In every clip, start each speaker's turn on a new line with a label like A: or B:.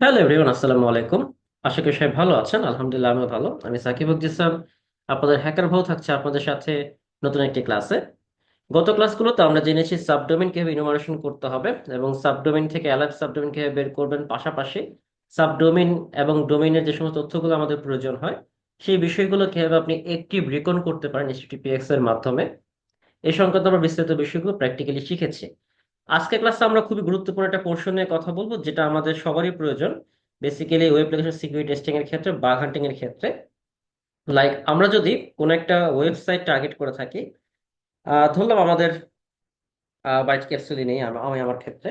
A: Hello everyone আসসালামু আলাইকুম আশা করি সবাই ভালো আছেন। আলহামদুলিল্লাহ আমি ভালো। আমি সাকিব ইসলাম আপনাদের হ্যাকার ভাও থাকছে আপনাদের সাথে নতুন একটি ক্লাসে। গত ক্লাসগুলোতে আমরা জেনেছি সাবডোমেন কীভাবে ইনুমারেশন করতে হবে এবং সাবডোমেন থেকে অ্যালার্ট সাবডোমেন কীভাবে বের করবেন। পাশাপাশি সাবডোমেন এবং ডোমেইনের যে সমস্ত তথ্যগুলো আমাদের প্রয়োজন হয়, সেই বিষয়গুলো কীভাবে আপনি একটি রিকন করতে পারেন এইচটিটিপিএক্স এর মাধ্যমে। এই সংক্রান্ত আমরা বিস্তারিত বিষয়গুলো প্র্যাকটিক্যালি শিখেছি। আজকে ক্লাসে আমরা খুবই গুরুত্বপূর্ণ একটা পোর্শন নিয়ে কথা বলব, যেটা আমাদের সবারই প্রয়োজন। Basically web application security testing এর ক্ষেত্রে বাগ হান্টিং এর ক্ষেত্রে। লাইক আমরা যদি কোনো একটা ওয়েবসাইট টার্গেট করে থাকি ধরলাম আমাদের বাইট ক্যাপসুলই নেই আমি আমার ক্ষেত্রে।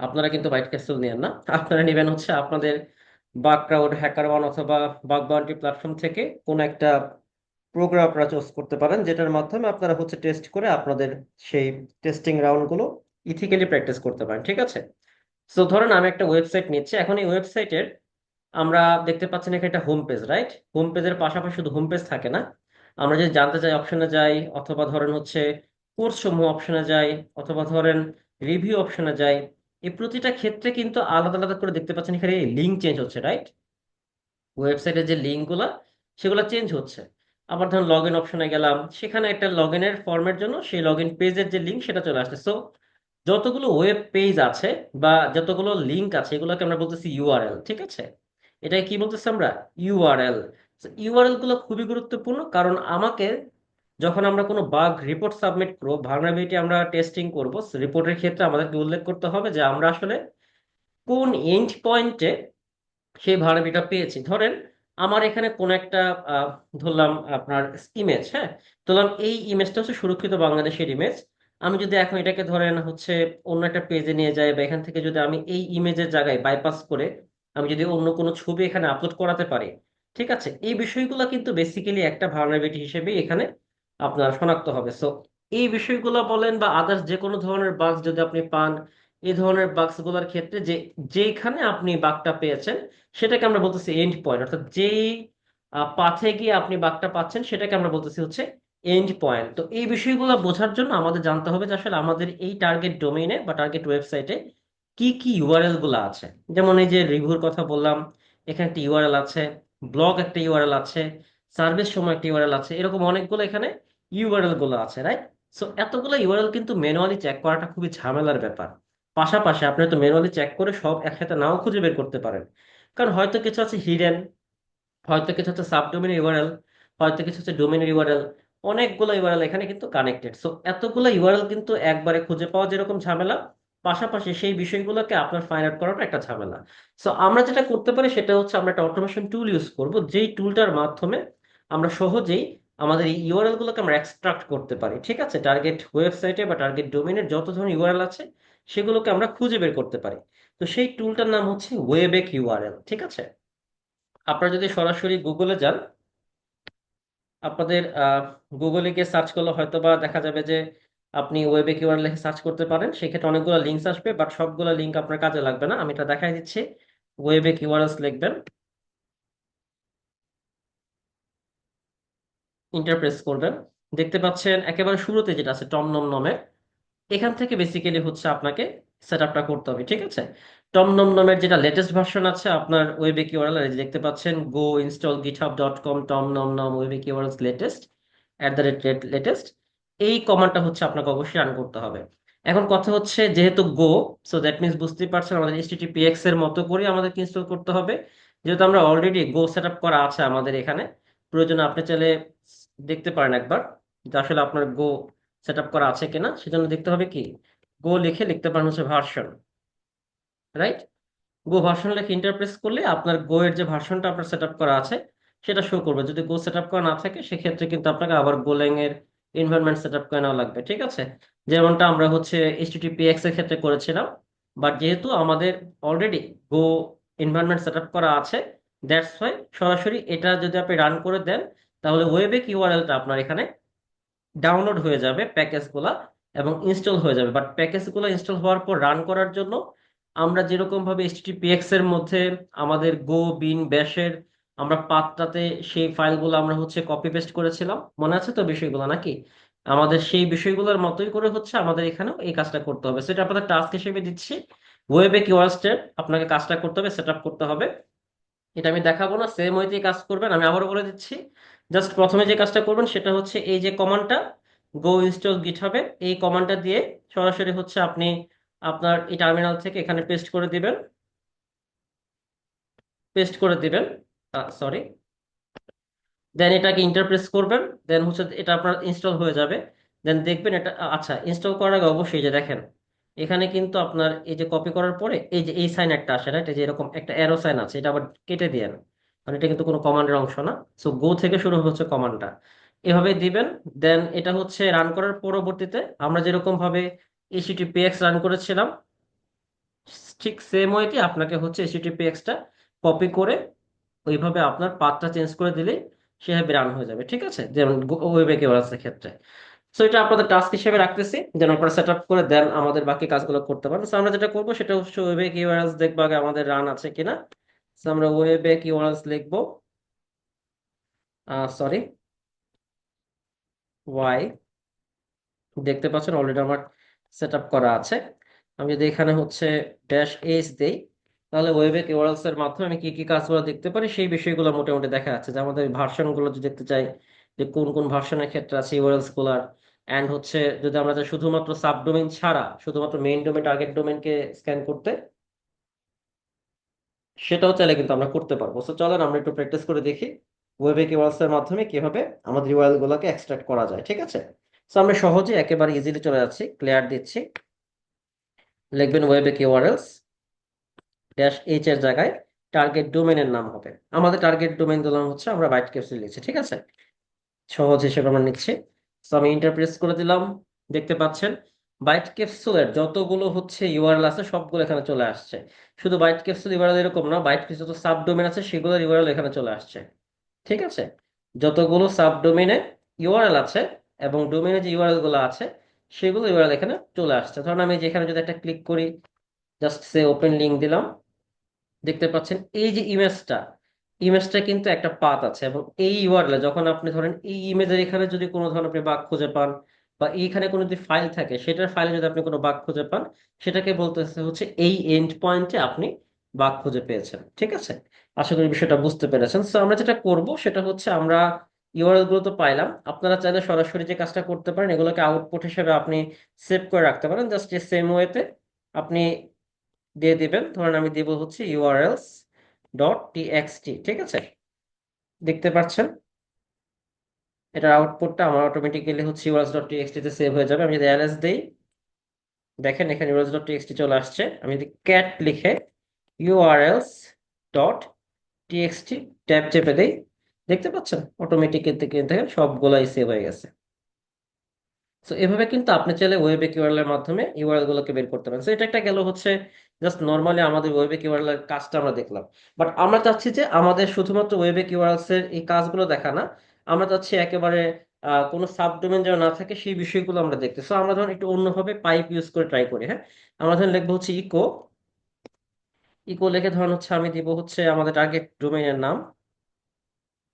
A: আপনারা কিন্তু বাইট ক্যাপসুল নেন না। আপনারা নেবেন হচ্ছে আপনাদের বাগ ক্রাউড হ্যাকার ওয়ান অথবা বাগ বাউন্টি প্ল্যাটফর্ম থেকে কোনো একটা প্রোগ্রাম আপনারা চুজ করতে পারেন, যেটার মাধ্যমে আপনারা হচ্ছে টেস্ট করে আপনাদের সেই টেস্টিং রাউন্ডগুলো ইথিক্যালি প্র্যাকটিস করতে পারেন, ঠিক আছে? সো ধরেন আমি একটা ওয়েবসাইট নিচ্ছি, এখন এই ওয়েবসাইটের আমরা দেখতে পাচ্ছেন এখানে একটা হোম পেজ রাইট হোম পেজের পাশাপাশি শুধু হোম পেজ থাকে না। আমরা যদি জানতে চাই অপশনে যাই, অথবা ধরেন হচ্ছে কোর্স সমূহ অপশনে যাই, অথবা ধরেন রিভিউ অপশনে যাই, এই প্রতিটা ক্ষেত্রে কিন্তু আলাদা আলাদা করে দেখতে পাচ্ছেন এখানে লিঙ্ক চেঞ্জ হচ্ছে রাইট ওয়েবসাইটের যে লিঙ্কগুলো সেগুলো চেঞ্জ হচ্ছে। আবার ধরুন লগ ইন অপশনে গেলাম, সেখানে একটা লগ ইনের ফর্মের জন্য সেই লগ ইন পেজের যে লিঙ্ক সেটা চলে আসছে। সো যতগুলো ওয়েব পেজ আছে বা যতগুলো লিঙ্ক আছে, এগুলোকে আমরা বলতেছি ইউআরএল ঠিক আছে? এটাকে কি বলতেছি আমরা? ইউআরএল ইউআরএলগুলো খুবই গুরুত্বপূর্ণ কারণ আমাকে যখন আমরা কোনো বাগ রিপোর্ট সাবমিট করব ভালনারেবিলিটি আমরা টেস্টিং করব রিপোর্টের ক্ষেত্রে আমাদেরকে উল্লেখ করতে হবে যে আমরা আসলে কোন এন্ড পয়েন্টে সেই ভাড়াবিটা পেয়েছি। ধরেন আমার এখানে কোন একটা ধরলাম আপনার ইমেজ হ্যাঁ? ধরলাম এই ইমেজটা হচ্ছে সুরক্ষিত বাংলাদেশের ইমেজ আমি যদি এখন এটাকে ধরেন হচ্ছে অন্য একটা পেজে নিয়ে যাই বা এখান থেকে যদি আমি এই ইমেজের জায়গায় বাইপাস করে আমি যদি অন্য কোনো ছবি এখানে আপলোড করাতে পারি, ঠিক আছে? এই বিষয়গুলো কিন্তু বেসিক্যালি একটা ভালনারেবিলিটি হিসেবে এখানে আপনার শনাক্ত হবে। সো এই বিষয়গুলো বলেন বা আদার্স যে কোনো ধরনের বাগস যদি আপনি পান এই ধরনের বাগসগুলোর ক্ষেত্রে যে যেখানে আপনি বাঘটা পেয়েছেন, সেটাকে আমরা বলতেছি এন্ড পয়েন্ট অর্থাৎ যেই পাথে গিয়ে আপনি বাঘটা পাচ্ছেন, সেটাকে আমরা বলতেছি হচ্ছে এন্ড পয়েন্ট তো এই বিষয়গুলো বোঝার জন্য আমাদের জানতে হবে যে আসলে আমাদের এই টার্গেট ডোমেইনে বা টার্গেট ওয়েবসাইটে কি কি ইউআরএলগুলো আছে। যেমন এই যে রিভিউর কথা বললাম, এখানে একটা ইউআরএল আছে ব্লগ একটা ইউআরএল আছে সার্ভিস সময় একটা ইউআরএল আছে, এরকম অনেকগুলো এখানে ইউআরএলগুলো আছে রাইট সো এতগুলো ইউআরএল কিন্তু ম্যানুয়ালি চেক করাটা খুবই ঝামেলার ব্যাপার। পাশাপাশি আপনি তো ম্যানুয়ালি চেক করে সব একসাথে নাও খুঁজে বের করতে পারেন। কারণ হয়তো কিছু আছে হিডেন হয়তো কিছু হচ্ছে সাবডোমেন ইউআরএল হয়তো কিছু হচ্ছে ডোমেনের ইউআরএল অনেকগুলো ইউআরএল এখানে কিন্তু কানেক্টেড সো এতগুলো ইউআরএল কিন্তু একবারে খুঁজে পাওয়া যেরকম ঝামেলা, পাশাপাশি সেই বিষয়গুলোকে আপনার ফাইন্ড আউট করাটা একটা ঝামেলা। সো আমরা যেটা করতে পারি সেটা হচ্ছে আমরা একটা অটোমেশন টুল ইউজ করব, যেই টুলটার মাধ্যমে আমরা সহজেই আমাদের এই ইউআরএল গুলোকে আমরা এক্সট্রাক্ট করতে পারি। ঠিক আছে? টার্গেট ওয়েবসাইটে বা টার্গেট ডোমেনের যত ধরনের ইউআরএল আছে সেগুলোকে আমরা খুঁজে বের করতে পারি। তো সেই টুলটার নাম হচ্ছে ওয়েবেক ইউআরএল ঠিক আছে? আপনারা যদি সরাসরি গুগলে যান, আপনাদের গুগলে গিয়ে সার্চ করলে হয়তো বা দেখা যাবে যে আপনি ওয়েবে কিওয়ার্ড লিখে সার্চ করতে পারেন। সেক্ষেত্রে অনেকগুলো লিঙ্কস আসবে বাট সবগুলো লিঙ্ক আপনার কাজে লাগবে না। আমি এটা দেখাই দিচ্ছি। ওয়েবে কিওয়ার্ডস লিখবেন। ইন্টারপ্রেস করবেন। দেখতে পাচ্ছেন একেবারে শুরুতে যেটা আছে টম নম নমে এখান থেকে বেসিক্যালি হচ্ছে আপনাকে সেট আপটা করতে হবে, ঠিক আছে? টম নম নমের যেটা লেটেস্ট ভার্সন আছে, আপনার ওয়েবে কিওয়ার্ড দেখতে পাচ্ছেন go install GitHub dot com Tom nom nom wayback keyword latest at the rate latest এই কমান্ডটা হচ্ছে আপনাকে অবশ্যই রান করতে হবে। এখন কথা হচ্ছে, যেহেতু গো সো দ্যাট মিনস বুঝতেই পারছেন, আমাদের এইচটিটিপিএক্স এর মতো করে আমাদেরকে ইনস্টল করতে হবে। যেহেতু আমরা অলরেডি গো সেট আপ করা আছে আমাদের এখানে, প্রয়োজনে আপনি চাইলে দেখতে পারেন একবার যে আসলে আপনার গো সেট আপ করা আছে কিনা, সেজন্য দেখতে হবে কি? গো লিখে লিখতে পারেন হচ্ছে ভার্সন রাইট গো ভার্সন লিখে ইন্টারপ্রেস করলে আপনার গো এর যে ভার্সনটা আপনার সেট করা আছে, সেটা শো করবে। যদি গো সেট করা না থাকে, সেক্ষেত্রে কিন্তু আপনাকে আবার গোলেং এর এনভায়রনমেন্ট সেট করে নেওয়া লাগবে, ঠিক আছে? যেমনটা আমরা হচ্ছে এইচটিটিপিএক্স এর ক্ষেত্রে করেছিলাম বাট যেহেতু আমাদের অলরেডি গো এনভায়রনমেন্ট সেট করা আছে দ্যাটস ওয়াই সরাসরি এটা যদি আপনি রান করে দেন, তাহলে ওয়েবে কিউআরএলটা আপনার এখানে ডাউনলোড হয়ে যাবে প্যাকেজগুলা এবং ইনস্টল হয়ে যাবে। বাট প্যাকেজগুলো ইনস্টল হওয়ার পর রান করার জন্য আমরা যেরকম ভাবে এইচটিটিপিএক্স এর মধ্যে আমাদের গো বিন ব্যাশের আমরা পাথটাতে সেই ফাইলগুলো আমরা হচ্ছে কপি পেস্ট করেছিলাম। মনে আছে তো বিষয়গুলো নাকি? আমাদের সেই বিষয়গুলোর মতোই করে হচ্ছে আমাদের এখানেও এই কাজটা করতে হবে। সেটা আপনাদের টাস্ক হিসেবে দিচ্ছি। ওয়েবে কিওয়ার্ডসটা আপনাকে কাজটা করতে হবে সেট করতে হবে। এটা আমি দেখাবো না সেম ওয়েতেই কাজ করবেন। আমি আবারও বলে দিচ্ছি জাস্ট প্রথমে যে কাজটা করবেন সেটা হচ্ছে এই যে কমান্ডটা গো ইনস্টল গিটহাবে এই কমান্ডটা দিয়ে সরাসরি হচ্ছে আপনি আপনার এই টার্মিনাল থেকে এখানে পেস্ট করে দিবেন। পেস্ট করে দিবেন। সরি দেন এটাকে ইন্টারপ্রেস করবেন। দেন হচ্ছে এটা আপনার ইনস্টল হয়ে যাবে। দেন দেখবেন এটা আচ্ছা ইনস্টল করার আগে অবশ্যই যে দেখেন, এখানে কিন্তু আপনার এই যে কপি করার পরে এই যে এই সাইন একটা আসে রাইট এই যে এরকম একটা অ্যারো সাইন আছে, এটা আবার কেটে দিয়েন মানে এটা কিন্তু কোনো কমান্ডের অংশ না। সো গো থেকে শুরু হচ্ছে কমান্ডটা এভাবে দিবেন দেন এটা হচ্ছে রান করার পরবর্তীতে আমরা যেরকম ভাবে এইচটিপিএক্স রান করেছিলাম, ঠিক সেম ওয়েতে আপনাকে হচ্ছে এইচটিপিএক্সটা কপি করে ওইভাবে আপনার পাথটা চেঞ্জ করে দিলেই সেভাবে রান হয়ে যাবে, ঠিক আছে? যেমন ওয়েবে কেওয়ার্সের ক্ষেত্রে। সো এটা আপনাদের টাস্ক হিসেবে রাখতেছি, যেন আপনারা সেট আপ করে দেন আমাদের বাকি কাজগুলো করতে পারেন। সো আমরা যেটা করব সেটা হচ্ছে ওয়েবে কিওয়ার্ডস দেখব আগে আমাদের রান আছে কিনা। আমরা ওয়েবে কিওয়ার্ডস লিখব? সরি ওয়াই দেখতে পাচ্ছেন অলরেডি আমার সেট করা আছে। আমি যদি এখানে হচ্ছে ড্যাশ এইচ দেই, তাহলে ওয়েবে কিওয়ার্ডস এর মাধ্যমে আমি কি কি কাজগুলো দেখতে পারি, সেই বিষয়গুলো মোটামুটি দেখা যাচ্ছে। যে আমাদের ভার্সনগুলো যদি দেখতে চাই, যে কোন কোন ভার্সনের ক্ষেত্রে আছে ইউআরএলসগুলার অ্যান্ড হচ্ছে যদি আমরা শুধুমাত্র সাবডোমেইন ছাড়া, শুধুমাত্র মেইন ডোমেন টার্গেট ডোমেনকে স্ক্যান করতে সেটাও চাইলে কিন্তু আমরা করতে পারব। সো চলেন আমরা একটু প্র্যাকটিস করে দেখি ওয়েবে কিওয়ার্ডস এর মাধ্যমে কীভাবে আমাদের ইউআরএল গুলোকে এক্সট্রাক্ট করা যায়, ঠিক আছে? সো আমরা সহজে একেবারে ইজিলি চলে যাচ্ছি ক্লিয়ার দিচ্ছি। লিখবেন ওয়েবে কিওয়ার্ডস ড্যাশ এইচ এর জায়গায় টার্গেট ডোমেনের নাম হবে। আমাদের টার্গেট ডোমেন দিলাম হচ্ছে আমরা বাইট ক্যাপসুল লিখছি, ঠিক আছে? সহজ হিসেবে আমরা নিচ্ছি। সো আমি ইন্টারপ্রেস করে দিলাম, দেখতে পাচ্ছেন? বাইট ক্যাপসুলের যতগুলো হচ্ছে ইউআরএল আছে, সবগুলো এখানে চলে আসছে। শুধু বাইট ক্যাপসুল ইউআরএল এরকম না বাইট ক্যাপসুল যত সাব ডোমেন আছে, সেগুলোর ইউআরএল এখানে চলে আসছে। ঠিক আছে? যতগুলো সাব ডোমেনে ইউআরএল আছে এবং ডোমেনে যে ইউআরএলগুলো আছে, সেগুলো ইউআরএল এখানে চলে আসছে। ধরুন আমি যেখানে যদি একটা ক্লিক করি জাস্ট সে ওপেন লিঙ্ক দিলাম, দেখতে পাচ্ছেন এই যে ইমেজটা ইমেজটা কিন্তু একটা পাথ আছে এবং এই ইউআরএল যখন আপনি ধরেন এই ইমেজের এখানে যদি কোনো ধরনের আপনি বাঘ খুঁজে পান বা এইখানে কোনো যদি ফাইল থাকে, সেটার ফাইলে যদি আপনি কোনো বাগ খুঁজে পান, সেটাকে বলতেছে হচ্ছে এই এন্ড পয়েন্টে আপনি বাগ খুঁজে পেয়েছেন, ঠিক আছে? আশা করি বিষয়টা বুঝতে পেরেছেন। সো আমরা যেটা করব, সেটা হচ্ছে আমরা ইউআরএলগুলো তো পাইলাম। আপনারা চাইলে সরাসরি যে কাজটা করতে পারেন, এগুলোকে আউটপুট হিসেবে আপনি সেভ করে রাখতে পারেন। জাস্ট এই সেম ওয়েতে আপনি দিয়ে দিবেন। ধরেন আমি দিব হচ্ছে ইউআরএলস ডট টিএক্সটি ঠিক আছে? দেখতে পাচ্ছেন? এটার আউটপুটটা আমার অটোমেটিক্যালি হচ্ছে ইউআরএলস ডট টিএক্সটি তে সেভ হয়ে যাবে। আমি যদি এলএস দেই, দেখেন এখানে ইউআরএলস ডট টিএক্সটি চলে আসছে। আমি যদি ক্যাট লিখে ইউআরএলস ডট টিএক্সটি ট্যাব চেপে দেই, দেখতে পাচ্ছেন? অটোমেটিক কিন্তু সবগুলাই সেভ হয়ে গেছে। সো এভাবে কিন্তু আপনি চাইলে ওয়েবে কিউআরএল এর মাধ্যমে ইউআরএল গুলোকে বের করতে পারেন। সো এটা একটা গেল হচ্ছে জাস্ট নর্মালি আমাদের ওয়েবে কিউআরএল এর কাজটা আমরা দেখলাম। বাট আমরা চাচ্ছি যে আমাদের শুধুমাত্র ওয়েবে কিউআরএলস এর এই কাজগুলো দেখা না, আমরা চাচ্ছি একেবারে কোনো সাবডোমেন যেন না থাকে সেই বিষয়গুলো আমরা দেখতে। সো আমরা ধরুন একটু অন্যভাবে পাইপ ইউজ করে ট্রাই করি হ্যাঁ? আমরা ধরুন লিখব হচ্ছে ইকো ইকো লিখে ধরুন হচ্ছে আমি দিব হচ্ছে আমাদের টার্গেট ডোমেইনের নাম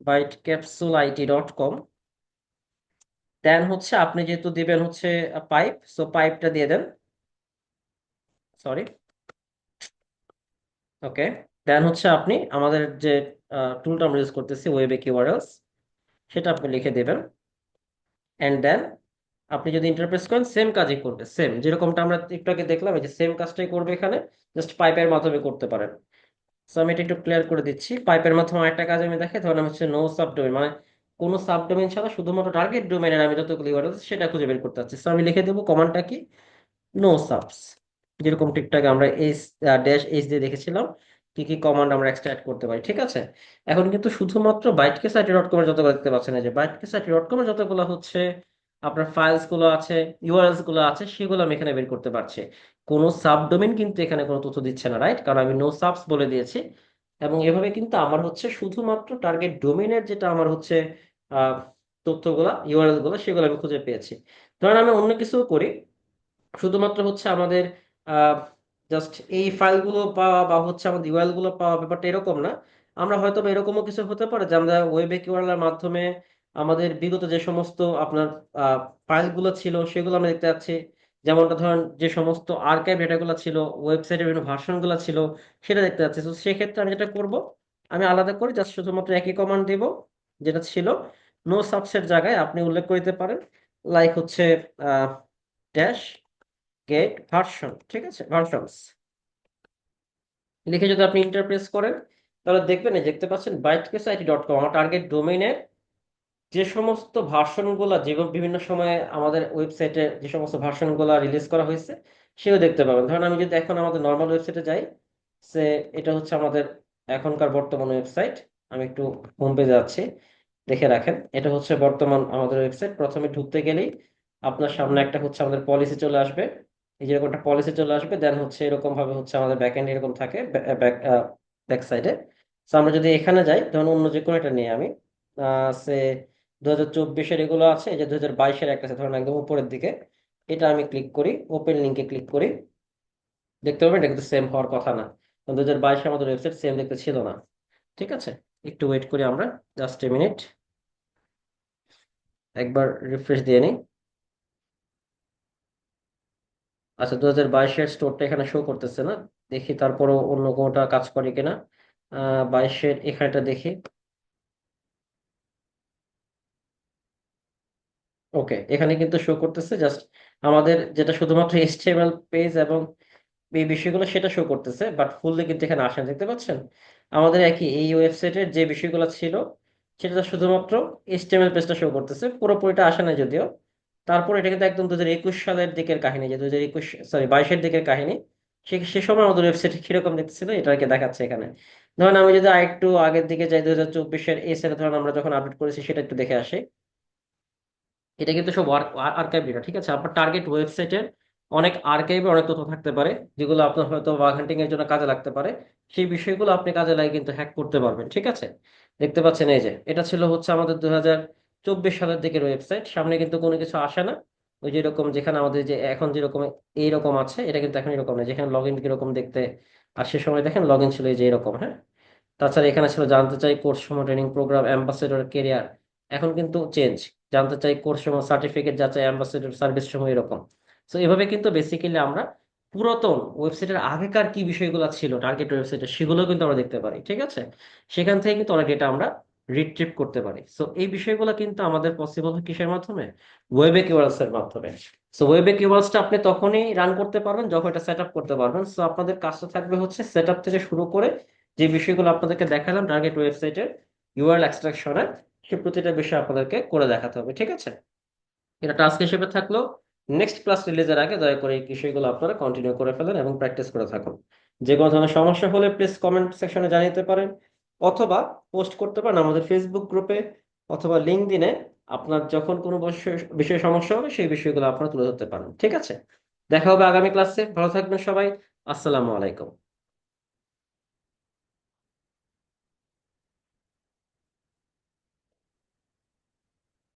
A: byte capsule IT dot com then হচ্ছে আপনি যেহেতু দিবেন হচ্ছে পাইপ সো পাইপটা দিয়ে দেন। সরি ওকে দেন হচ্ছে আপনি আমাদের যে টুলটা আমরা ইউজ করতেছি ওয়েবে কিওয়ার্ডস সেটা আপনি লিখে দেবেন। অ্যান্ড দেন আপনি যদি ইন্টারপ্রেস করেন সেম কাজই করবে সেম যেরকমটা আমরা একটু আগে দেখলাম যে সেম কাজটাই করবে এখানে জাস্ট পাইপের মাধ্যমে করতে পারেন। সো আমি এটা একটু ক্লিয়ার করে দিচ্ছি। পাইপের মাধ্যমে একটা কাজ আমি দেখাই, ধরেন হচ্ছে নো সাবডোমেন মানে কোনো সাবডোমেন ছাড়া শুধুমাত্র টার্গেট ডোমেনের আমি যতগুলো ইউআরএল সেটা খুঁজে বের করতে চাচ্ছি। সো আমি লিখে দেবো কমান্ডটা কি? নো সাবস যেরকম ঠিকঠাক আমরা এইচ ড্যাশ এইচ দিয়ে দেখেছিলাম, কি কি কমান্ড আমরা এক্সট্রাক্ট করতে পারি, ঠিক আছে? এখন কিন্তু শুধুমাত্র বাইটকে সাইটি ডট কমের যতগুলো দেখতে পাচ্ছেন, এই যে বাইটকে সাইটি ডট কমের যতগুলো হচ্ছে, আপনার ফাইলসগুলো আছে ইউআরএলসগুলো আছে, সেগুলো আমি এখানে বের করতে পারছি। কোনো সাবডোমেন কিন্তু এখানে কোনো তথ্য দিচ্ছে না রাইট কারণ আমি নো সাবস বলে দিয়েছি। এবং এভাবে কিন্তু আমার হচ্ছে শুধুমাত্র টার্গেট ডোমেনের যেটা আমার হচ্ছে তথ্যগুলা ইউআরএলগুলো সেগুলো আমি খুঁজে পেয়েছি। ধরেন আমি অন্য কিছু করি, শুধুমাত্র হচ্ছে আমাদের জাস্ট এই ফাইলগুলো পাওয়া বা হচ্ছে আমাদের ইউআরএলগুলো পাওয়া ব্যাপারটা এরকম না। আমরা হয়তো এরকমও কিছু হতে পারে যে আমরা ওয়েবে কিউআরএল এর মাধ্যমে আমাদের বিগত যে সমস্ত আপনার ফাইলগুলো ছিল, সেগুলো আমরা দেখতে পাচ্ছি যেমনটা ধরেন যে সমস্ত আর্কাইভ ডেটাগুলো ছিল ওয়েবসাইটের বিভিন্ন ভার্সনগুলো ছিল, সেটা দেখতে যাচ্ছে। তো সেক্ষেত্রে আমি যেটা করব, আমি আলাদা করে জাস্ট শুধুমাত্র একই কমান্ড দিব, যেটা ছিল নো সাবসেট জায়গায় আপনি উল্লেখ করে দিতে পারেন লাইক হচ্ছে ড্যাশ গেট ভার্সন ঠিক আছে? ভার্সনস লিখে যদি আপনি ইন্টারপ্রেস করেন, তাহলে দেখবেন দেখতে পাচ্ছেন বাইটকেস আইটি ডট কম আমার টার্গেট ডোমেইনের যে সমস্ত ভার্সনগুলো যে বিভিন্ন সময়ে আমাদের ওয়েবসাইটে যে সমস্ত ভার্সনগুলো রিলিজ করা হয়েছে সেও দেখতে পাবেন। ধরুন আমি যদি এখন আমাদের নর্মাল ওয়েবসাইটে যাই, সে এটা হচ্ছে আমাদের এখনকার বর্তমান ওয়েবসাইট আমি একটু হোম পেজে যাচ্ছি দেখে রাখেন। এটা হচ্ছে বর্তমান আমাদের ওয়েবসাইট প্রথমে ঢুকতে গেলেই আপনার সামনে একটা হচ্ছে আমাদের পলিসি চলে আসবে। এই যেরকম একটা পলিসি চলে আসবে দেন হচ্ছে এরকম ভাবে হচ্ছে আমাদের ব্যাক এন্ড এরকম থাকে ব্যাক ব্যাক সাইডে তো আমরা যদি এখানে যাই, ধরুন অন্য যে কোনো একটা নিয়ে আমি সে দু হাজার চব্বিশের এগুলো আছে যে দু হাজার বাইশের একটা আছে, ধরুন একদম উপরের দিকে, এটা আমি ক্লিক করি ওপেন লিঙ্কে ক্লিক করি। দেখতে পাবেন এটা কিন্তু সেম হওয়ার কথা না। দু হাজার বাইশে আমাদের ওয়েবসাইট সেম দেখতে ছিল না। ঠিক আছে? একটু ওয়েট করি আমরা জাস্ট এ মিনিট একবার রিফ্রেশ দিয়ে নিই। আচ্ছা দু হাজার বাইশের স্টোরটা এখানে শো করতেছে না। দেখি তারপরও অন্য কোনোটা কাজ করে কিনা। বাইশের এখানেটা দেখি। ওকে এখানে কিন্তু শো করতেছে জাস্ট আমাদের যেটা শুধুমাত্র এইচটিএমএল পেজ এবং এই বিষয়গুলো সেটা শো করতেছে বাট ফুললি কিন্তু এখানে আসেন, দেখতে পাচ্ছেন? আমাদের একই এই ওয়েবসাইটের যে বিষয়গুলো ছিল, সেটা শুধুমাত্র এইচটিএমএল পেজটা শো করতেছে, পুরোপুরিটা আসে না যদিও। তারপর এটা কিন্তু একদম দু হাজার একুশ সালের দিকের কাহিনী, যে দু হাজার একুশ সরি বাইশের দিকের কাহিনী, সে সে সময় আমাদের ওয়েবসাইট কীরকম দেখতেছিল এটাকে দেখাচ্ছে এখানে। ধরেন আমি যদি আরেকটু আগের দিকে যাই দু হাজার চব্বিশের এই সালে ধরেন আমরা যখন আপডেট করেছি, সেটা একটু দেখে আসি। এটা কিন্তু সব আর্কাইভ ডেটা ঠিক আছে? আপনার টার্গেট ওয়েবসাইটের অনেক আর্কাইভে অনেক তথ্য থাকতে পারে, যেগুলো আপনার হয়তো বাগ হান্টিং এর জন্য কাজে লাগতে পারে। সেই বিষয়গুলো আপনি কাজে লাগিয়ে কিন্তু হ্যাক করতে পারবেন, ঠিক আছে? দেখতে পাচ্ছেন এই যে, এটা ছিল হচ্ছে আমাদের দুই হাজার চব্বিশ সালের দিকের ওয়েবসাইট সামনে কিন্তু কোনো কিছু আসে না। ওই যেরকম যেখানে আমাদের যে এখন যেরকম এইরকম আছে, এটা কিন্তু এখন এরকম নেই যেখানে লগ ইন কীরকম দেখতে আর সে সময় দেখেন লগ ইন ছিল এই যে এরকম হ্যাঁ? তাছাড়া এখানে ছিল জানতে চাই কোর্স সময় ট্রেনিং প্রোগ্রাম অ্যাম্বাসেডর কেরিয়ার এখন কিন্তু চেঞ্জ জানতে চাই কোর্স সময় সার্টিফিকেট যাচাই অ্যাম্বাসেডর সার্ভিস সময় এরকম। তো এভাবে কিন্তু বেসিক্যালি আমরা পুরাতন ওয়েবসাইটের আগেকার কি বিষয়গুলো ছিল টার্গেট ওয়েবসাইটে সেগুলো কিন্তু আমরা দেখতে পারি, ঠিক আছে? সেখান থেকে কিন্তু অনেক ডেটা আমরা রিট্রিভ করতে পারি। সো এই বিষয়গুলো কিন্তু আমাদের পসিবল কিসের মাধ্যমে? ওয়েবে কিওয়ার্ডস এর মাধ্যমে। সো ওয়েবে কিওয়ার্ডসটা আপনি তখনই রান করতে পারবেন, যখন এটা সেট আপ করতে পারবেন। সো আপনাদের কাজটা থাকবে হচ্ছে সেট আপ থেকে শুরু করে যে বিষয়গুলো আপনাদেরকে দেখালাম টার্গেট ওয়েবসাইটের ইউআরএল এক্সট্রাকশনের সে প্রতিটা বিষয় আপনাদেরকে করে দেখাতে হবে, ঠিক আছে? এটা টাস্ক হিসেবে থাকল। নেক্সট ক্লাস রিলিজের আগে দয়া করে এই বিষয়গুলো আপনারা কন্টিনিউ করে ফেলেন এবং প্র্যাকটিস করে থাকুন। যে কোনো ধরনের সমস্যা হলে প্লিজ কমেন্ট সেকশনে জানিয়ে পারেন, অথবা পোস্ট করতে পারেন আমাদের ফেসবুক গ্রুপে অথবা লিঙ্কডিনে আপনার যখন কোনো বিষয়ে সমস্যা হবে, সেই বিষয়গুলো আপনারা তুলে ধরতে পারেন, ঠিক আছে? দেখা হবে আগামী ক্লাসে ভালো থাকবেন সবাই। আসসালামু আলাইকুম।